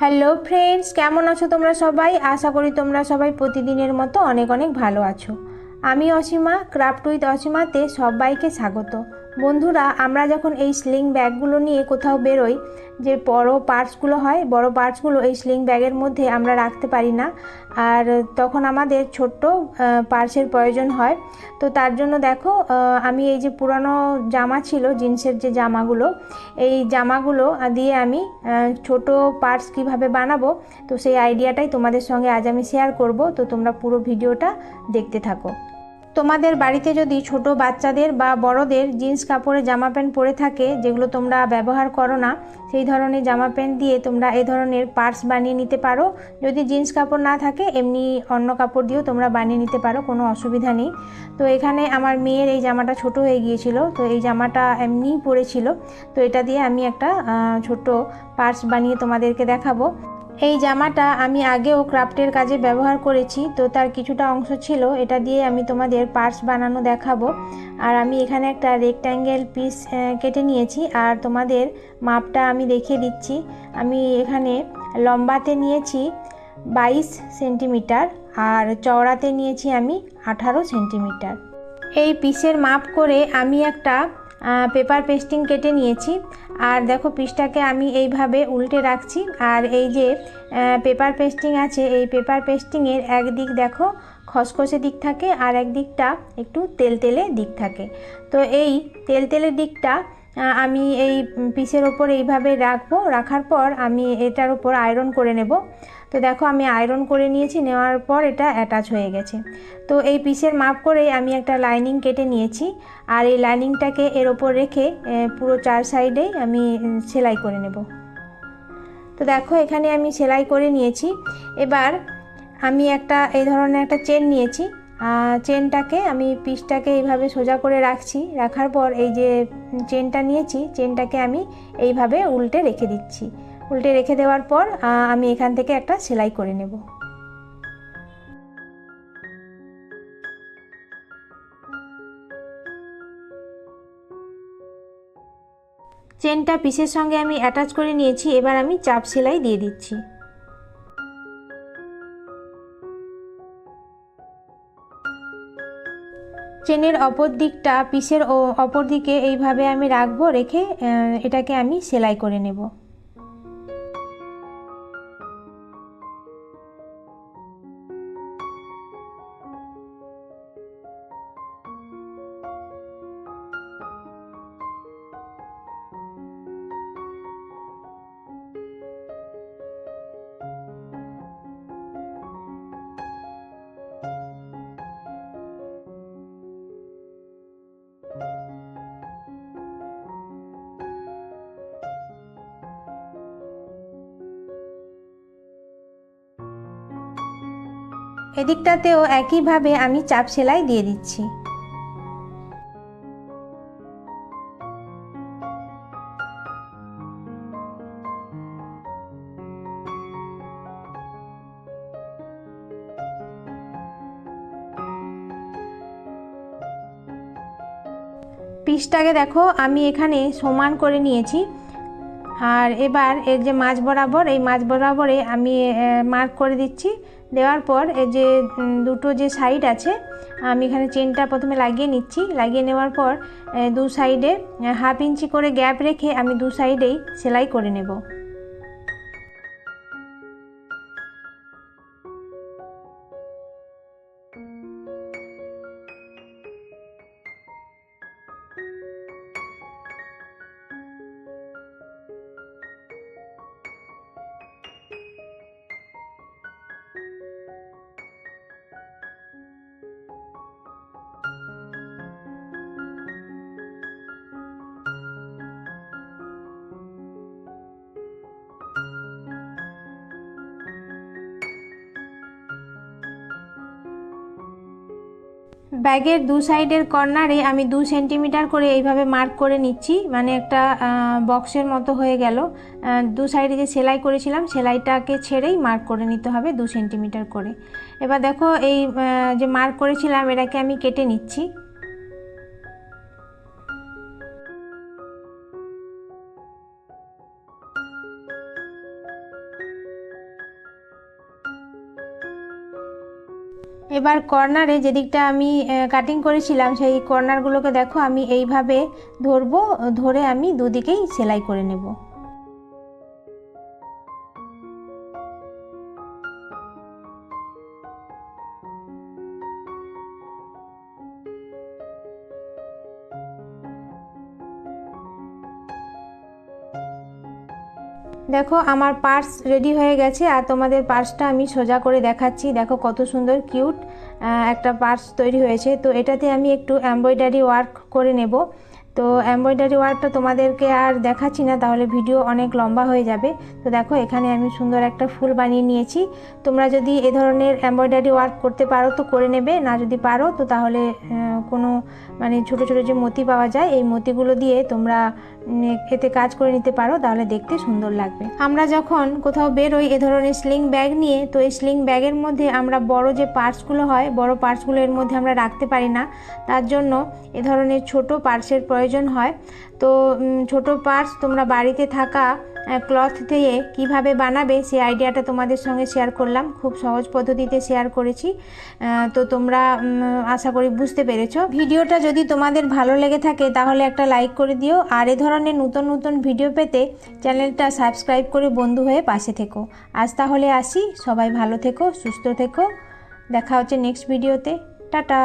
Hello friends, কেমন আছো তোমরা সবাই? আশা করি তোমরা সবাই প্রতিদিনের মতো অনেক অনেক ভালো আছো। আমি অসীমা, ক্রাফট উইথ অসীমাতে সবাইকে স্বাগত। বন্ধুরা, আমরা যখন এই স্লিং ব্যাগগুলো নিয়ে কোথাও বেরোই, যে বড় পার্টসগুলো হয়, বড় পার্টসগুলো এই স্লিং ব্যাগের মধ্যে আমরা রাখতে পারি না। আর তখন আমাদের ছোট্ট পার্সের প্রয়োজন হয়। তো তার জন্য দেখো আমি এই যে পুরানো জামা ছিল, জিন্সের যে জামাগুলো, এই জামাগুলো দিয়ে আমি ছোট পার্টস কীভাবে বানাবো, তো সেই আইডিয়াটাই তোমাদের সঙ্গে আজ আমি শেয়ার করব। তো তোমরা পুরো ভিডিওটা দেখতে থাকো। তোমাদের বাড়িতে যদি ছোট বাচ্চাদের বা বড়দের জিন্স কাপড়ে জামা প্যান্ট পরে থাকে, যেগুলো তোমরা ব্যবহার করো না, সেই ধরনের জামা প্যান্ট দিয়ে তোমরা এ ধরনের পার্স বানিয়ে নিতে পারো। যদি জিন্স কাপড় না থাকে, এমনি অন্য কাপড় দিয়েও তোমরা বানিয়ে নিতে পারো, কোনো অসুবিধা নেই। তো এখানে আমার মেয়ের এই জামাটা ছোট হয়ে গিয়েছিল, তো এই জামাটা এমনিই পরেছিল। তো এটা দিয়ে আমি একটা ছোট পার্স বানিয়ে তোমাদেরকে দেখাবো। এই জামাটা আমি আগেও ক্রাফটের কাজে ব্যবহার করেছি, তো তার কিছুটা অংশ ছিল, এটা দিয়ে আমি তোমাদের পার্স বানানো দেখাবো। আর আমি এখানে একটা রেক্ট্যাঙ্গেল পিস কেটে নিয়েছি, আর তোমাদের মাপটা আমি দেখিয়ে দিচ্ছি। আমি এখানে লম্বাতে নিয়েছি বাইশ সেন্টিমিটার, আর চওড়াতে নিয়েছি আমি আঠারো সেন্টিমিটার। এই পিসের মাপ করে আমি একটা পেপার পেস্টিং কেটে নিয়েছি। আর দেখো পিসটাকে আমি এইভাবে উল্টে রাখছি। আর এই যে পেপার পেস্টিং আছে, এই পেপার পেস্টিংয়ের একদিক দেখো খসখসে দিক থাকে আর এক দিকটা একটু তেলতেলে দিক থাকে। তো এই তেলতেলে দিকটা আমি এই পিসের ওপর এইভাবে রাখব। রাখার পর আমি এটার ওপর আয়রন করে নেব। তো দেখো আমি আয়রন করে নিয়েছি, নেওয়ার পর এটা অ্যাটাচ হয়ে গেছে। তো এই পিসের মাপ করেই আমি একটা লাইনিং কেটে নিয়েছি, আর এই লাইনিংটাকে এর ওপর রেখে পুরো চার সাইডেই আমি সেলাই করে নেব। তো দেখো এখানে আমি সেলাই করে নিয়েছি। এবার আমি একটা, এই ধরনের একটা চেন নিয়েছি। চেনটাকে আমি পিসটাকে এইভাবে সোজা করে রাখছি। রাখার পর এই যে চেনটা নিয়েছি চেনটাকে আমি এইভাবে উল্টে রেখে দিচ্ছি। উল্টে রেখে দেওয়ার পর আমি এখান থেকে একটা সেলাই করে নেব। চেনটা পিসের সঙ্গে আমি অ্যাটাচ করে নিয়েছি, এবার আমি চাপ সেলাই দিয়ে দিচ্ছি। চেনের অপর দিকটা, পিসের অপর দিকে এইভাবে আমি রাখব, রেখে এটাকে আমি সেলাই করে নেব। এদিকটাতেও একইভাবে আমি চাপ সেলাই দিয়ে দিচ্ছি। পিসটাকে দেখো, আমি এখানে সমান করে নিয়েছি। আর এবার এর যে মাছ বরাবর, এই মাছ বরাবরে আমি মার্ক করে দিচ্ছি। দেওয়ার পর এই যে দুটো যে সাইড আছে, আমি এখানে চেনটা প্রথমে লাগিয়ে নিচ্ছি। লাগিয়ে নেওয়ার পর দু সাইডে হাফ ইঞ্চি করে গ্যাপ রেখে আমি দু সাইডেই সেলাই করে নেব। ব্যাগের দু সাইডের কর্নারে আমি দু সেন্টিমিটার করে এইভাবে মার্ক করে নিচ্ছি। মানে একটা বক্সের মতো হয়ে গেল। দু সাইডে যে সেলাই করেছিলাম, সেলাইটাকে ছেড়েই মার্ক করে নিতে হবে দু সেন্টিমিটার করে। এবার দেখো এই যে মার্ক করেছিলাম, এটাকে আমি কেটে নিচ্ছি। এবার কর্নারে যেদিকটা আমি কাটিং করেছিলাম, সেই কর্নারগুলোকে দেখো, আমি এইভাবে ধরবো, ধরে আমি দুদিকেই সেলাই করে নেব। দেখো, আমার পার্স রেডি হয়ে গেছে আর তোমাদের পার্সটা আমি সোজা করে দেখাচ্ছি। দেখো, কত সুন্দর কিউট একটা পার্স তৈরি হয়েছে। তো এটাতে আমি একটু এমব্রয়ডারি ওয়ার্ক করে নেব। তো এমব্রয়ডারি ওয়ার্কটা তোমাদেরকে আর দেখাচ্ছি না, তাহলে ভিডিও অনেক লম্বা হয়ে যাবে। তো দেখো, এখানে আমি সুন্দর একটা ফুল বানিয়ে নিয়েছি। তোমরা যদি এ ধরনের এমব্রয়ডারি ওয়ার্ক করতে পারো তো করে নেবে, না যদি পারো তো তাহলে কোনো মানে ছোট ছোট যে মতি পাওয়া যায়, এই মতিগুলো দিয়ে তোমরা এতে কাজ করে নিতে পারো, তাহলে দেখতে সুন্দর লাগবে। আমরা যখন কোথাও বেরোই এ ধরনের স্লিং ব্যাগ নিয়ে, তো এই স্লিং ব্যাগের মধ্যে আমরা বড় যে পার্টসগুলো হয়, বড় পার্টসগুলো এর মধ্যে আমরা রাখতে পারি না। তার জন্য এ ধরনের ছোট পার্সের প্রয়োজন হয়। তো ছোট পার্স তোমরা বাড়িতে থাকা ক্লথ দিয়ে কীভাবে বানাবে সেই আইডিয়াটা তোমাদের সঙ্গে শেয়ার করলাম। খুব সহজ পদ্ধতিতে শেয়ার করেছি। তো তোমরা আশা করি বুঝতে পেরেছ। ভিডিওটা যদি তোমাদের ভালো লেগে থাকে তাহলে একটা লাইক করে দিও। আর এ ধরনের নতুন নতুন ভিডিও পেতে চ্যানেলটা সাবস্ক্রাইব করে বন্ধু হয়ে পাশে থেকো। আজ তাহলে আসি। সবাই ভালো থেকো, সুস্থ থেকো। দেখা হচ্ছে নেক্সট ভিডিওতে টাটা!